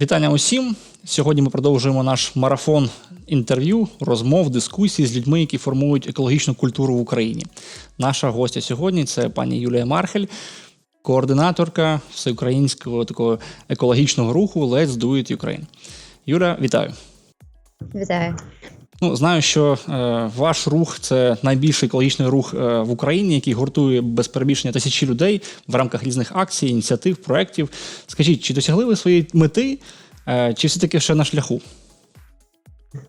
Вітання усім. Сьогодні ми продовжуємо наш марафон інтерв'ю, розмов, дискусій з людьми, які формують екологічну культуру в Україні. Наша гостя сьогодні це пані Юлія Мархель, координаторка всеукраїнського такого екологічного руху Let's Do It Ukraine. Юля, вітаю. Вітаю. Ну, знаю, що е, ваш рух це найбільший екологічний рух е, в Україні, який гуртує без перебільшення тисячі людей в рамках різних акцій, ініціатив, проєктів. Скажіть, чи досягли ви своєї мети, е, чи все-таки ще на шляху?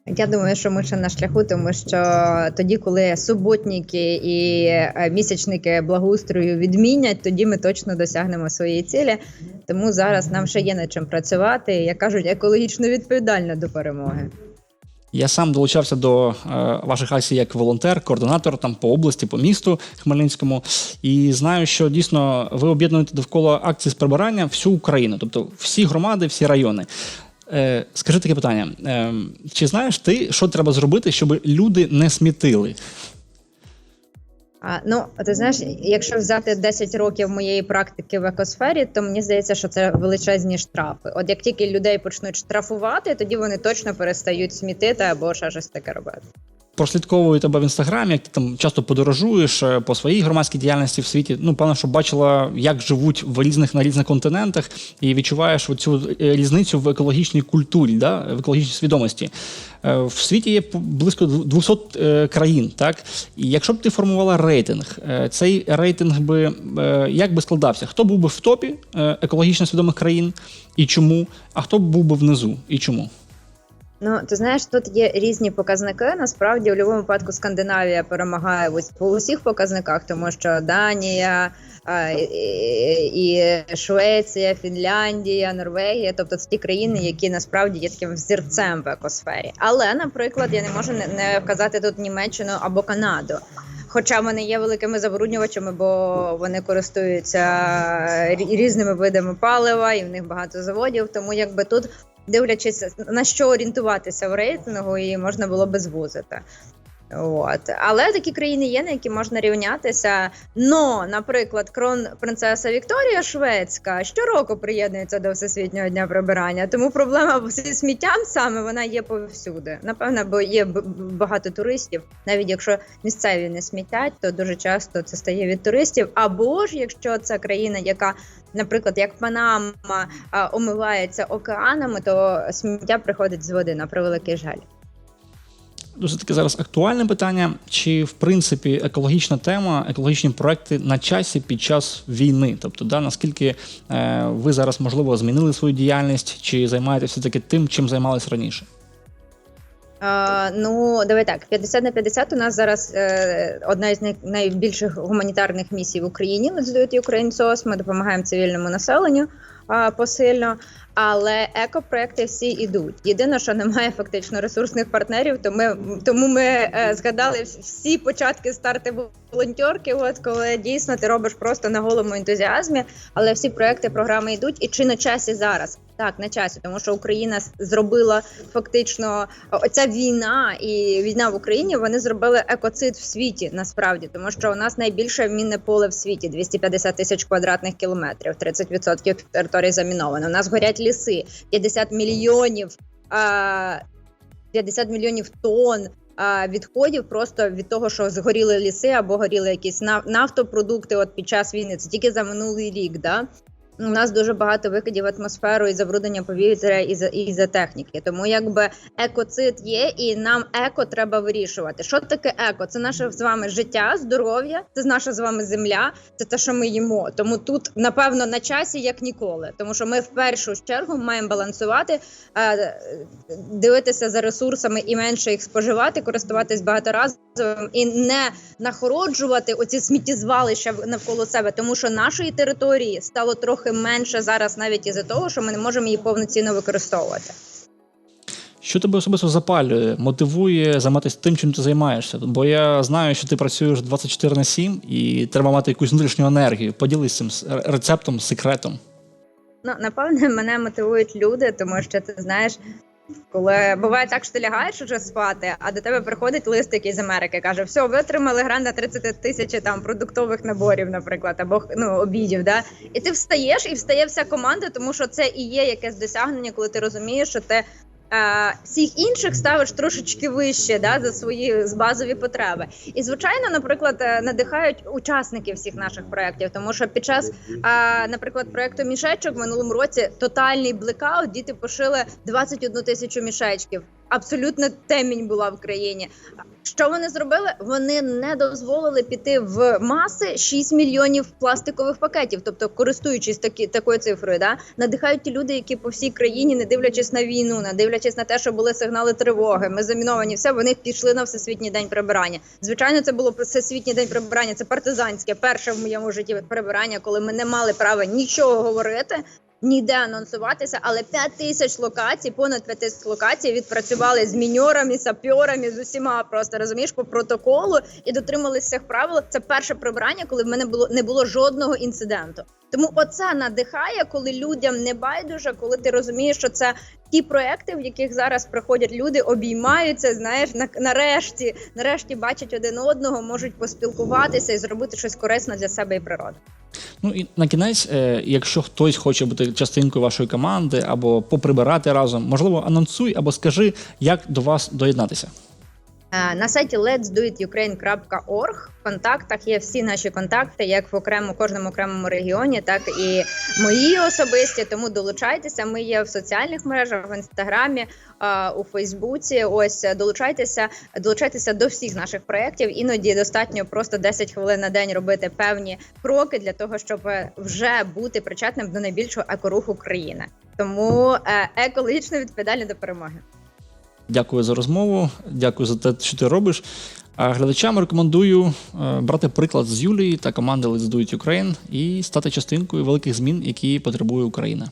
Я думаю, що ми ще на шляху, тому що тоді, коли суботники і е, місячники благоустрою відмінять, тоді ми точно досягнемо своєї цілі. Тому зараз нам ще є над чим працювати. Як кажуть, екологічно відповідально до перемоги. Я сам долучався до е, ваших акцій як волонтер, координатор там по області, по місту Хмельницькому. І знаю, що дійсно ви об'єднуєте довкола акції з прибирання всю Україну, тобто всі громади, всі райони. Е, скажи таке питання: е, чи знаєш ти, що треба зробити, щоб люди не смітили? А, ну, ти знаєш, якщо взяти 10 років моєї практики в екосфері, то мені здається, що це величезні штрафи. От як тільки людей почнуть штрафувати, тоді вони точно перестають смітити або ще щось таке робити. Прослідковую тебе в інстаграмі, як ти там часто подорожуєш е, по своїй громадській діяльності в світі. Ну, певно, що бачила, як живуть в різних на різних континентах, і відчуваєш оцю е, різницю в екологічній культурі, да, в екологічній свідомості. Е, В світі є близько 200 е, країн, так і якщо б ти формувала рейтинг, цей рейтинг би як би складався? Хто був би в топі екологічно свідомих країн і чому? А хто був би внизу і чому? Ну, ти знаєш, тут є різні показники. Насправді, у будь-якому випадку Скандинавія перемагає по усіх показниках, тому що Данія, і, Швеція, Фінляндія, Норвегія, тобто це ті країни, які насправді є таким взірцем в екосфері. Але, наприклад, я не можу не, не вказати тут Німеччину або Канаду. Хоча вони є великими забруднювачами, бо вони користуються різними видами палива, і в них багато заводів. Тому якби тут дивлячись на що орієнтуватися в рейтингу, і можна було би звузити. От. Але такі країни є, на які можна рівнятися. Но, наприклад, крон принцеса Вікторія Шведська щороку приєднується до Всесвітнього дня прибирання. Тому проблема зі сміттям саме вона є повсюди. Напевно, бо є багато туристів. Навіть якщо місцеві не смітять, то дуже часто це стає від туристів. Або ж якщо це країна, яка, наприклад, як Панама, омивається океанами, то сміття приходить з води на превеликий жаль. Дуже таке зараз актуальне питання. Чи в принципі екологічна тема, екологічні проекти на часі під час війни? Тобто, да, наскільки е, ви зараз можливо змінили свою діяльність, чи займаєтеся таки тим, чим займалися раніше? Е, ну, давай так, 50 на 50 у нас зараз е, одна із най- найбільших гуманітарних місій в Україні. Let's do it Ukraine SOS. Ми допомагаємо цивільному населенню посильно. Але екопроекти всі йдуть. Єдине, що немає фактично ресурсних партнерів, то ми тому ми е, згадали всі початки старти волонтерки. От коли дійсно ти робиш просто на голому ентузіазмі, але всі проекти, програми йдуть. І чи на часі зараз? Так, на часі, тому що Україна зробила фактично оця війна і війна в Україні. Вони зробили екоцид в світі насправді, тому що у нас найбільше мінне поле в світі 250 тисяч квадратних кілометрів, 30% території заміновано. У нас горять ліси, 50 мільйонів. А, 50 мільйонів тонн відходів просто від того, що згоріли ліси або горіли якісь на- нафтопродукти. От під час війни це тільки за минулий рік. Да? У нас дуже багато викидів атмосферу і забруднення повітря і за і за техніки. Тому якби екоцид є, і нам еко треба вирішувати. Що таке еко? Це наше з вами життя, здоров'я, це наша з вами земля, це те, що ми їмо. Тому тут напевно на часі як ніколи, тому що ми в першу чергу маємо балансувати, е, дивитися за ресурсами і менше їх споживати, користуватись багаторазовим і не нахороджувати оці сміттєзвалища навколо себе, тому що нашої території стало трохи менше зараз, навіть із-за того, що ми не можемо її повноцінно використовувати. Що тебе особисто запалює, мотивує займатися тим, чим ти займаєшся? Бо я знаю, що ти працюєш 24 на 7 і треба мати якусь внутрішню енергію. Поділись цим рецептом, секретом. Ну напевне, мене мотивують люди, тому що ти знаєш. Коли буває так, що ти лягаєш уже спати, а до тебе приходить лист якийсь з Америки, каже: все, ви отримали грант на 30 тисяч там продуктових наборів, наприклад, або ну обідів. Да? І ти встаєш, і встає вся команда, тому що це і є якесь досягнення, коли ти розумієш, що ти. Всіх інших ставиш трошечки вище да, за свої базові потреби. І звичайно, наприклад, е, надихають учасники всіх наших проєктів, тому що під час, наприклад, проєкту мішечок в минулому році тотальний блекаут, діти пошили 21 тисячу мішечків. Абсолютно темінь була в країні. Що вони зробили? Вони не дозволили піти в маси 6 мільйонів пластикових пакетів. Тобто, користуючись такі такою цифрою, да надихають ті люди, які по всій країні, не дивлячись на війну, не дивлячись на те, що були сигнали тривоги, ми заміновані. Все вони пішли на всесвітній день прибирання. Звичайно, це було всесвітній день прибирання. Це партизанське перше в моєму житті прибирання, коли ми не мали права нічого говорити. Ніде анонсуватися, але 5 тисяч локацій, понад 5 тисяч локацій відпрацювали з міньорами, сапьорами, з усіма просто розумієш по протоколу і дотрималися всіх правил. Це перше прибирання, коли в мене було не було жодного інциденту. Тому оце надихає, коли людям не байдуже, коли ти розумієш, що це ті проекти, в яких зараз приходять люди, обіймаються. Знаєш, на нарешті, нарешті бачать один одного, можуть поспілкуватися і зробити щось корисне для себе і природи. Ну і на кінець, е, якщо хтось хоче бути частинкою вашої команди або поприбирати разом, можливо, анонсуй або скажи, як до вас доєднатися. Е, На сайті let'sdoitukraine.org в контактах є всі наші контакти, як в окремо кожному окремому регіоні, так і мої особисті. Тому долучайтеся. Ми є в соціальних мережах, в інстаграмі, е, у Фейсбуці. Ось е, долучайтеся, долучайтеся до всіх наших проєктів. Іноді достатньо просто 10 хвилин на день робити певні кроки для того, щоб вже бути причетним до найбільшого екоруху країни. Тому екологічно відповідальні до перемоги. Дякую за розмову, дякую за те, що ти робиш. А глядачам рекомендую е, брати приклад з Юлії та команди Let's Do It Ukraine і стати частинкою великих змін, які потребує Україна.